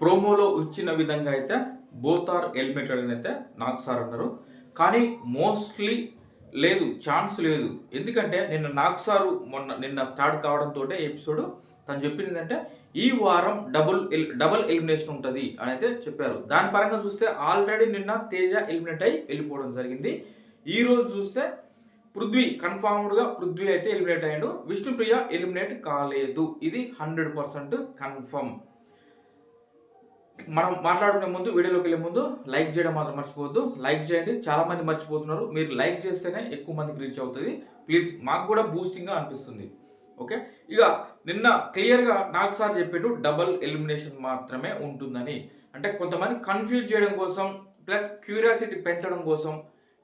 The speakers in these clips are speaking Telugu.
ప్రోమోలో ఇచ్చిన విధంగా అయితే బోత్ ఆర్ ఎలిమినేటెడ్ అని అయితే నాకు సార్ అన్నారు. కానీ మోస్ట్లీ లేదు ఛాన్స్ లేదు. ఎందుకంటే నిన్న నాకు సారు మొన్న నిన్న స్టార్ట్ కావడంతో ఎపిసోడ్ తను చెప్పింది అంటే ఈ వారం డబుల్ ఎల్ డబుల్ ఎలిమినేషన్ ఉంటుంది అని అయితే చెప్పారు. దాని పరంగా చూస్తే ఆల్రెడీ నిన్న తేజ ఎలిమినేట్ అయి వెళ్ళిపోవడం జరిగింది. ఈ రోజు చూస్తే పృథ్వీ కన్ఫామ్డ్గా పృథ్వీ అయితే ఎలిమినేట్ అయ్యాడు. విష్ణుప్రియ ఎలిమినేట్ కాలేదు. ఇది హండ్రెడ్ పర్సెంట్ కన్ఫర్మ్. మనం మాట్లాడుకునే ముందు వీడియోలోకి వెళ్ళే ముందు లైక్ చేయడం మాత్రం మర్చిపోవద్దు. లైక్ చేయండి. చాలా మంది మర్చిపోతున్నారు. మీరు లైక్ చేస్తేనే ఎక్కువ మందికి రీచ్ అవుతుంది. ప్లీజ్ మాకు కూడా బూస్టింగ్గా అనిపిస్తుంది. ఓకే? ఇక నిన్న క్లియర్గా నాకు సార్ చెప్పిండు డబల్ ఎలిమినేషన్ మాత్రమే ఉంటుందని. అంటే కొంతమంది కన్ఫ్యూజ్ చేయడం కోసం ప్లస్ క్యూరియాసిటీ పెంచడం కోసం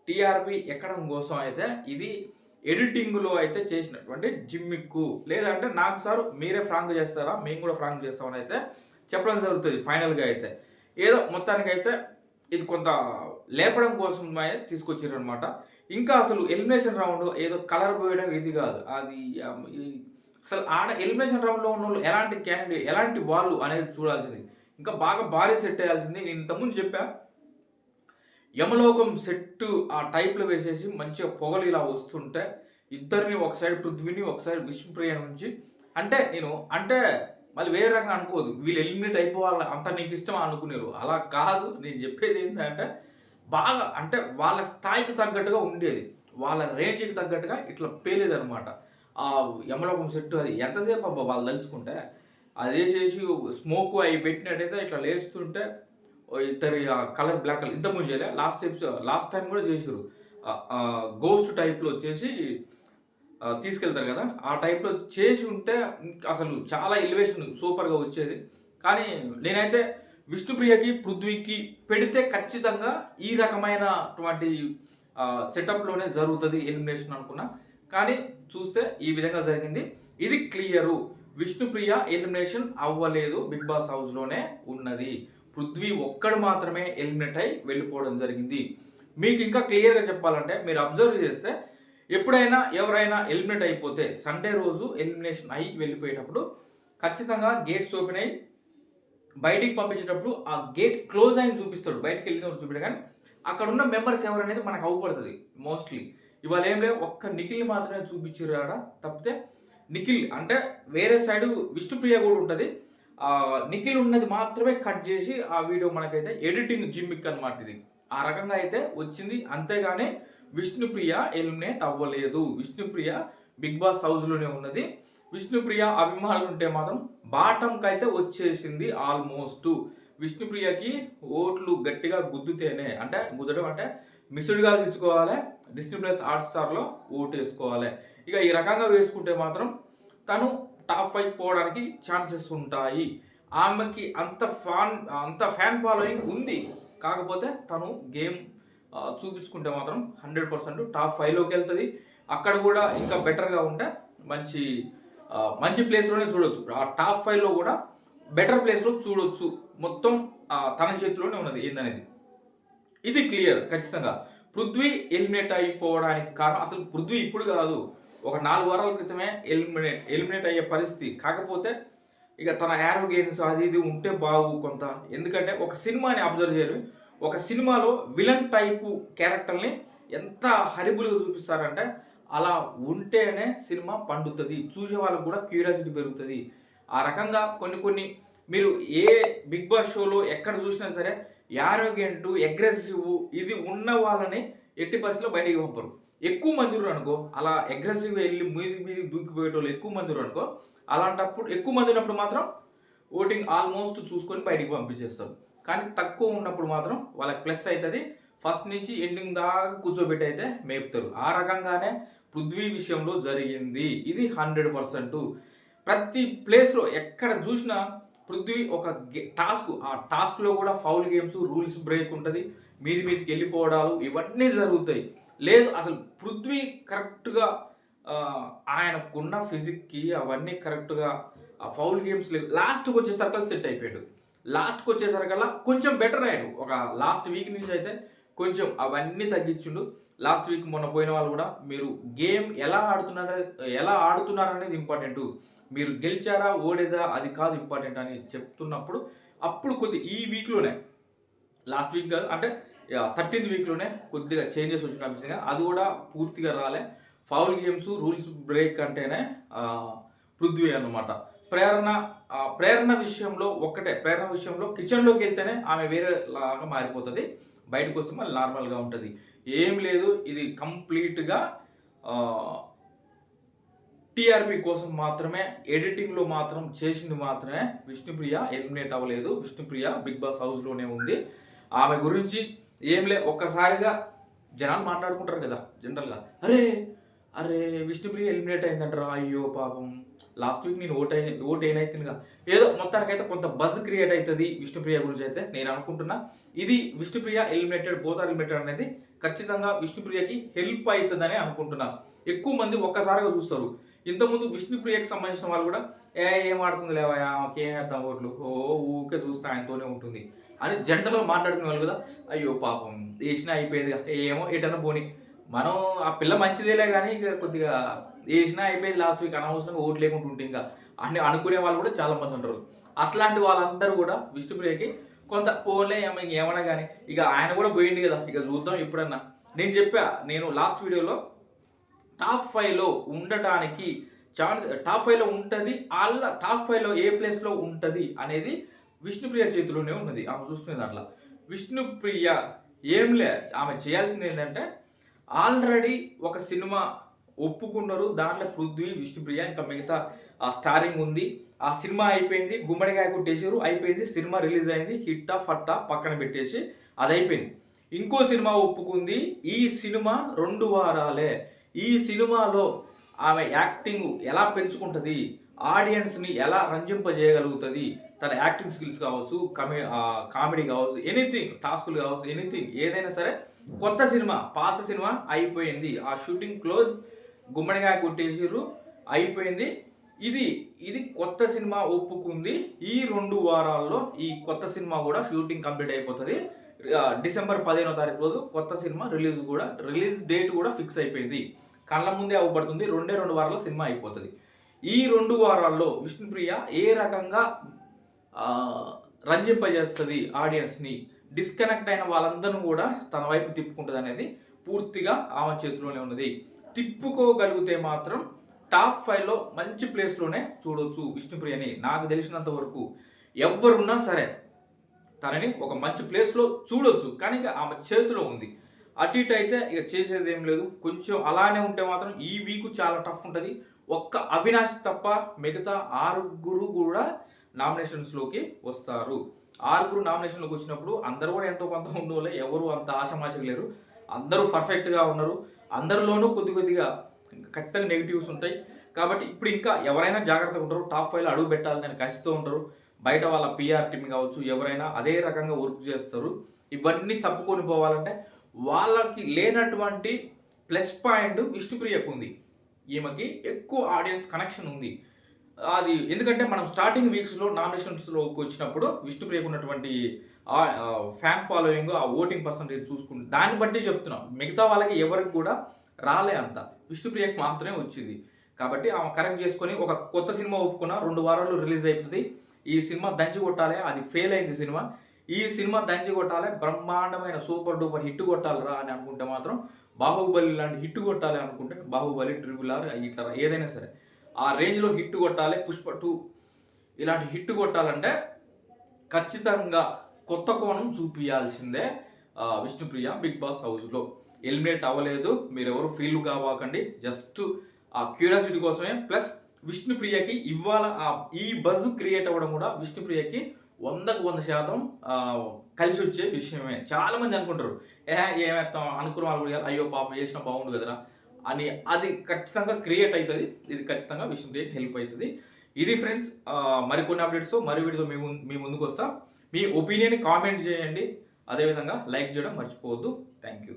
టీఆర్పి ఎక్కడం కోసం అయితే ఇది ఎడిటింగ్లో అయితే చేసినటువంటి జిమ్మిక్కు. లేదంటే నాకు సార్ మీరే ఫ్రాంక్ చేస్తారా? మేము కూడా ఫ్రాంక్ చేస్తామని అయితే చెప్పడం జరుగుతుంది ఫైనల్గా అయితే. ఏదో మొత్తానికి అయితే ఇది కొంత లేపడం కోసం తీసుకొచ్చారు అనమాట ఇంకా అసలు ఎలిమినేషన్ రౌండ్ ఏదో కలర్ పోయడం ఇది కాదు. అది అసలు ఆడ ఎలిమినేషన్ రౌండ్లో ఉన్న వాళ్ళు ఎలాంటి క్యాండిడేట్ ఎలాంటి వాళ్ళు అనేది చూడాల్సింది. ఇంకా బాగా భారీ సెట్ అయ్యాల్సింది నేను ఇంతకుముందు చెప్పా యమలోకం సెట్ ఆ టైప్లో వేసేసి మంచిగా పొగలు ఇలా వస్తుంటే ఇద్దరిని ఒక సైడ్ పృథ్వీని ఒకసారి విష్ణుప్రియ నుంచి అంటే నేను అంటే మళ్ళీ వేరే రకంగా అనుకోదు వీళ్ళు ఎలిమినేట్ అయిపోవాలి అంత నీకు ఇష్టమా అనుకునేరు. అలా కాదు. నేను చెప్పేది ఏంటంటే బాగా అంటే వాళ్ళ స్థాయికి తగ్గట్టుగా ఉండేది. వాళ్ళ రేంజ్కి తగ్గట్టుగా ఇట్లా పేలేదనమాట ఆ యమలోకం సెట్ అది ఎంతసేపు అబ్బా వాళ్ళు తలుచుకుంటే అది వేసేసి స్మోక్ అవి పెట్టినట్టయితే ఇట్లా లేస్తుంటే ఇద్దరు కలర్ బ్లాక్ కలర్ ఇంత ముందు చేయలే. లాస్ట్ ఎపిసోడ్ లాస్ట్ టైం కూడా చేసారు గోస్ట్ టైప్లో వచ్చేసి తీసుకెళ్తారు కదా. ఆ టైప్లో చేసి ఉంటే అసలు చాలా ఎలివేషన్ సూపర్గా వచ్చేది. కానీ నేనైతే విష్ణుప్రియకి పృథ్వీకి పెడితే ఖచ్చితంగా ఈ రకమైనటువంటి సెటప్లోనే జరుగుతుంది ఎలిమినేషన్ అనుకున్నా. కానీ చూస్తే ఈ విధంగా జరిగింది. ఇది క్లియరు విష్ణుప్రియ ఎలిమినేషన్ అవ్వలేదు. బిగ్ బాస్ హౌస్లోనే ఉన్నది. పృథ్వీ ఒక్కడు మాత్రమే ఎలిమినేట్ అయి వెళ్ళిపోవడం జరిగింది. మీకు ఇంకా క్లియర్గా చెప్పాలంటే మీరు అబ్జర్వ్ చేస్తే ఎప్పుడైనా ఎవరైనా ఎలిమినేట్ అయిపోతే సండే రోజు ఎలిమినేషన్ అయి వెళ్ళిపోయేటప్పుడు ఖచ్చితంగా గేట్స్ ఓపెన్ అయ్యి బయటికి పంపించేటప్పుడు ఆ గేట్ క్లోజ్ అయిన చూపిస్తాడు. బయటికి వెళ్ళినప్పుడు చూపించడం కానీ అక్కడ ఉన్న మెంబర్స్ ఎవరు అనేది మనకు అవుపడుతుంది మోస్ట్లీ. ఇవాళ ఏం లేదు ఒక్క నిఖిల్ మాత్రమే చూపించారు ఆడ. తప్పితే నిఖిల్ అంటే వేరే సైడ్ విష్ణుప్రియ కూడా ఉంటుంది. నిఖిల్ ఉన్నది మాత్రమే కట్ చేసి ఆ వీడియో మనకైతే ఎడిటింగ్ జిమ్మిక్ అనమాట ఇది. ఆ రకంగా అయితే వచ్చింది. అంతేగాని విష్ణుప్రియ ఎలిమినేట్ అవ్వలేదు. విష్ణుప్రియ బిగ్ బాస్ హౌస్లోనే ఉన్నది. విష్ణుప్రియ అభిమానులు ఉంటే మాత్రం బాటంకి అయితే వచ్చేసింది ఆల్మోస్ట్ విష్ణుప్రియకి ఓట్లు గట్టిగా గుద్దుతేనే అంటే గుద్దడం అంటే మిస్డ్ కాల్స్ ఇచ్చుకోవాలి డిస్నీ ప్లస్ హాట్ స్టార్లో ఓటు వేసుకోవాలి. ఇక ఈ రకంగా వేసుకుంటే మాత్రం తను టాప్ ఫైవ్ పోవడానికి ఛాన్సెస్ ఉంటాయి. ఆమెకి అంత ఫ్యాన్ అంత ఫ్యాన్ ఫాలోయింగ్ ఉంది. కాకపోతే తను గేమ్ చూపించుకుంటే మాత్రం హండ్రెడ్ పర్సెంట్ టాప్ ఫైవ్లోకి వెళ్తుంది. అక్కడ కూడా ఇంకా బెటర్గా ఉంటే మంచి మంచి ప్లేస్లోనే చూడొచ్చు. ఆ టాప్ ఫైవ్లో కూడా బెటర్ ప్లేస్లో చూడొచ్చు. మొత్తం ఆ, తన చేతిలోనే ఉన్నది ఏందనేది. ఇది క్లియర్ ఖచ్చితంగా. పృథ్వీ ఎలిమినేట్ అయిపోవడానికి కారణం అసలు పృథ్వీ ఇప్పుడు కాదు. ఒక నాలుగు వారాల క్రితమే ఎలిమినేట్ ఎలిమినేట్ అయ్యే పరిస్థితి. కాకపోతే ఇక తన యారోగెన్స్ అది ఇది ఉంటే బాగు కొంత. ఎందుకంటే ఒక సినిమాని అబ్జర్వ్ చేయరు ఒక సినిమాలో విలన్ టైపు క్యారెక్టర్ని ఎంత హరిబుల్గా చూపిస్తారంటే అలా ఉంటేనే సినిమా పండుతుంది. చూసే వాళ్ళకు కూడా క్యూరియాసిటీ పెరుగుతుంది. ఆ రకంగా కొన్ని కొన్ని మీరు ఏ బిగ్ బాస్ షోలో ఎక్కడ చూసినా సరే యారోగెంట్ అగ్రెసివ్ ఇది ఉన్న వాళ్ళని ఎట్టి పరిస్థితిలో బయటికి పంపరు. ఎక్కువ మంది అనుకో అలా అగ్రెసివ్ వెళ్ళి మీది మీది దూకిపోయేటోళ్ళు ఎక్కువ మంది అనుకో అలాంటప్పుడు ఎక్కువ మంది ఉన్నప్పుడు మాత్రం ఓటింగ్ ఆల్మోస్ట్ చూసుకొని బయటికి పంపించేస్తారు. కానీ తక్కువ ఉన్నప్పుడు మాత్రం వాళ్ళకి ప్లస్ అవుతుంది ఫస్ట్ నుంచి ఎండింగ్ దాకా కూర్చోబెట్టి అయితే మేపుతారు. ఆ రకంగానే పృథ్వీ విషయంలో జరిగింది. ఇది హండ్రెడ్ పర్సెంట్. ప్రతి ప్లేస్లో ఎక్కడ చూసినా పృథ్వీ ఒక టాస్క్. ఆ టాస్క్లో కూడా ఫౌల్ గేమ్స్ రూల్స్ బ్రేక్ ఉంటుంది. మీది మీదికి వెళ్ళిపోవడాలు ఇవన్నీ జరుగుతాయి. లేదు అసలు పృథ్వీ కరెక్ట్గా ఆయనకున్న ఫిజిక్కి అవన్నీ కరెక్ట్గా ఆ ఫౌల్ గేమ్స్ లేవు లాస్ట్కి వచ్చేసరికి సెట్ అయిపోయాడు. లాస్ట్కి వచ్చేసరికల్లా కొంచెం బెటర్ అయ్యాడు. ఒక లాస్ట్ వీక్ నుంచి అయితే కొంచెం అవన్నీ తగ్గించిండు. లాస్ట్ వీక్ మొన్న పోయిన వాళ్ళు కూడా మీరు గేమ్ ఎలా ఆడుతున్నారు ఎలా ఆడుతున్నారు అనేది ఇంపార్టెంట్ మీరు గెలిచారా ఓడేదా అది కాదు ఇంపార్టెంట్ అని చెప్తున్నప్పుడు అప్పుడు కొద్ది ఈ వీక్లోనే లాస్ట్ వీక్ కాదు అంటే థర్టీన్త్ వీక్లోనే కొద్దిగా చేంజెస్ వచ్చిన అనిపిస్తుంది. అది కూడా పూర్తిగా రాలే. ఫౌల్ గేమ్స్ రూల్స్ బ్రేక్ అంటేనే పృథ్వీ అనమాట ప్రేరణ ఆ, ప్రేరణ విషయంలో ఒక్కటే ప్రేరణ విషయంలో కిచెన్లోకి వెళ్తేనే ఆమె వేరే లాగా మారిపోతుంది. బయటకు వస్తే మళ్ళీ నార్మల్గా ఉంటుంది. ఏం లేదు ఇది కంప్లీట్గా టీఆర్పీ కోసం మాత్రమే ఎడిటింగ్లో మాత్రం చేసింది మాత్రమే విష్ణుప్రియ ఎలిమినేట్ అవ్వలేదు. విష్ణుప్రియ బిగ్ బాస్ హౌస్లోనే ఉంది. ఆమె గురించి ఏం లే ఒక్కసారిగా జనాలు మాట్లాడుకుంటారు కదా జనరల్గా. అరే అరే విష్ణుప్రియ ఎలిమినేట్ అయిందంటారా? అయ్యో పాపం. లాస్ట్ వీక్ నేను ఓట్ అయి ఓట్ ఏనైతుందిగా ఏదో మొత్తానికైతే కొంత బజ్ క్రియేట్ అవుతుంది విష్ణుప్రియ గురించి అయితే నేను అనుకుంటున్నా. ఇది విష్ణుప్రియ ఎలిమినేటెడ్ బోత్ ఎలిమినేటెడ్ అనేది ఖచ్చితంగా విష్ణుప్రియకి హెల్ప్ అవుతుందని అనుకుంటున్నా. ఎక్కువ మంది ఒక్కసారిగా చూస్తారు. ఇంతకుముందు విష్ణుప్రియకి సంబంధించిన వాళ్ళు కూడా ఏ ఏం ఆడుతుంది లేవా ఏం వేద్దాం ఓట్లు? ఓ ఊకే చూస్తే ఆయనతోనే ఉంటుంది. అని జంటలో మాట్లాడుకునే వాళ్ళు కదా అయ్యో పాపం వేసినా అయిపోయేదిగా. ఏమో ఎటన్నా పోని. మనం ఆ పిల్ల మంచిదేలే కానీ ఇక కొద్దిగా వేసినా అయిపోయింది లాస్ట్ వీక్ అనవసరంగా ఓట్లు లేకుండా ఉంటే ఇంకా అని అనుకునే వాళ్ళు కూడా చాలా మంది ఉంటారు. అట్లాంటి వాళ్ళందరూ కూడా విష్ణుప్రియకి కొంత పోలే ఏమ ఏమన్నా కానీ ఇక ఆయన కూడా పోయింది కదా ఇక చూద్దాం ఎప్పుడన్నా. నేను చెప్పా నేను లాస్ట్ వీడియోలో టాప్ ఫైవ్లో ఉండటానికి ఛాన్స్ టాప్ ఫైవ్లో ఉంటుంది వాళ్ళ టాప్ ఫైవ్లో ఏ ప్లేస్లో ఉంటుంది అనేది విష్ణుప్రియ చేతిలోనే ఉన్నది. ఆమె చూసుకునేది అట్లా. విష్ణుప్రియ ఏం లే ఆమె చేయాల్సింది ఏంటంటే ఆల్రెడీ ఒక సినిమా ఒప్పుకున్నారు. దాంట్లో పృథ్వీ విష్ణుప్రియ ఇంకా మిగతా ఆ స్టారింగ్ ఉంది. ఆ సినిమా అయిపోయింది. గుమ్మడికాయ కొట్టేసారు అయిపోయింది. సినిమా రిలీజ్ అయింది. హిట్టా ఫట్టా పక్కన పెట్టేసి అది అయిపోయింది ఇంకో సినిమా ఒప్పుకుంది. ఈ సినిమా రెండు వారాలే. ఈ సినిమాలో ఆమె యాక్టింగ్ ఎలా పెంచుకుంటుంది? ఆడియన్స్ని ఎలా రంజింపజేయగలుగుతుంది? తన యాక్టింగ్ స్కిల్స్ కావచ్చు కమే కామెడీ కావచ్చు ఎనీథింగ్ టాస్కులు కావచ్చు ఎనీథింగ్ ఏదైనా సరే కొత్త సినిమా పాత సినిమా అయిపోయింది. ఆ షూటింగ్ క్లోజ్ గుమ్మడికాయ కొట్టేసిర్రు అయిపోయింది. ఇది ఇది కొత్త సినిమా ఒప్పుకుంది. ఈ రెండు వారాల్లో ఈ కొత్త సినిమా కూడా షూటింగ్ కంప్లీట్ అయిపోతుంది. డిసెంబర్ పదిహేనో తారీఖు రోజు కొత్త సినిమా రిలీజ్ కూడా రిలీజ్ డేట్ కూడా ఫిక్స్ అయిపోయింది. కళ్ళ ముందే అవ్వబడుతుంది రెండే రెండు వారాల్లో సినిమా అయిపోతుంది. ఈ రెండు వారాల్లో విష్ణుప్రియ ఏ రకంగా రంజింపజేస్తుంది ఆడియన్స్ని డిస్కనెక్ట్ అయిన వాళ్ళందరూ కూడా తన వైపు తిప్పుకుంటుంది అనేది పూర్తిగా ఆమె చేతిలోనే ఉన్నది. తిప్పుకోగలిగితే మాత్రం టాప్ ఫైవ్లో మంచి ప్లేస్లోనే చూడొచ్చు విష్ణుప్రియని నాకు తెలిసినంత వరకు ఎవరున్నా సరే తనని ఒక మంచి ప్లేస్లో చూడొచ్చు. కానీ ఇక ఆమె చేతిలో ఉంది. అటు ఇటు అయితే ఇక చేసేది ఏం లేదు. కొంచెం అలానే ఉంటే మాత్రం ఈ వీక్ చాలా టఫ్ ఉంటుంది. ఒక్క అవినాష్ తప్ప మిగతా ఆరుగురు కూడా నామినేషన్స్లోకి వస్తారు. ఆరుగురు నామినేషన్లోకి వచ్చినప్పుడు అందరూ కూడా ఎంతో కొంత ఉండోలే ఎవరు అంత ఆశమాషకు లేరు. అందరూ పర్ఫెక్ట్గా ఉన్నారు. అందరిలోనూ కొద్ది కొద్దిగా ఖచ్చితంగా నెగిటివ్స్ ఉంటాయి. కాబట్టి ఇప్పుడు ఇంకా ఎవరైనా జాగ్రత్తగా ఉంటారు. టాప్ ఫైవ్లో అడుగు పెట్టాలని కసిస్తూ ఉంటారు. బయట వాళ్ళ పిఆర్ టీమ్ కావచ్చు ఎవరైనా అదే రకంగా వర్క్ చేస్తారు. ఇవన్నీ తప్పుకొని పోవాలంటే వాళ్ళకి లేనటువంటి ప్లస్ పాయింట్ విష్ణుప్రియకు ఉంది. ఈమెకి ఎక్కువ ఆడియన్స్ కనెక్షన్ ఉంది. అది ఎందుకంటే మనం స్టార్టింగ్ వీక్స్లో నామినేషన్స్లోకి వచ్చినప్పుడు విష్ణుప్రియకు ఉన్నటువంటి ఫ్యాన్ ఫాలోయింగ్ ఆ ఓటింగ్ పర్సంటేజ్ చూసుకుంటే దాన్ని బట్టి చెప్తున్నాం. మిగతా వాళ్ళకి ఎవరికి కూడా రాలే అంత. విష్ణుప్రియకి మాత్రమే వచ్చింది. కాబట్టి ఆమె కరెక్ట్ చేసుకొని ఒక కొత్త సినిమా ఒప్పుకున్న రెండు వారాల్లో రిలీజ్ అవుతుంది ఈ సినిమా దంచి కొట్టాలి అది ఫెయిల్ అయింది సినిమా. ఈ సినిమా దంచి కొట్టాలి బ్రహ్మాండమైన సూపర్ డూపర్ హిట్ కొట్టాలిరా అని అనుకుంటే మాత్రం బాహుబలి లాంటి హిట్ కొట్టాలి అనుకుంటే బాహుబలి ట్రిబుల్ ఆర్ ఇట్లా ఏదైనా సరే. ఆ రేంజ్లో హిట్ కొట్టాలి పుష్ప టూ ఇలాంటి హిట్ కొట్టాలంటే ఖచ్చితంగా కొత్త కోణం చూపించాల్సిందే విష్ణుప్రియ బిగ్ బాస్ హౌస్లో ఎలిమినేట్ అవ్వలేదు మీరు ఎవరు ఫీల్ కావాకండి జస్ట్ ఆ క్యూరియాసిటీ కోసమే ప్లస్ విష్ణుప్రియకి ఇవాళ ఆ ఈ బజ్ క్రియేట్ అవ్వడం కూడా విష్ణుప్రియకి వందకు వంద శాతం కలిసి వచ్చే విషయమే. చాలామంది అనుకుంటారు ఏ ఏమేస్తాం అనుకున్న వాళ్ళు అయ్యో పాపం వేసిన బాగుండు కదరా. అని అది ఖచ్చితంగా క్రియేట్ అవుతుంది. ఇది ఖచ్చితంగా విషయం క్రియేట్ హెల్ప్ అవుతుంది. ఇది ఫ్రెండ్స్ మరికొన్ని అప్డేట్స్ మరి వీడియో మీ మీ ముందుకు వస్తా. మీ ఒపీనియన్ కామెంట్ చేయండి. అదేవిధంగా లైక్ చేయడం మర్చిపోవద్దు. Thank you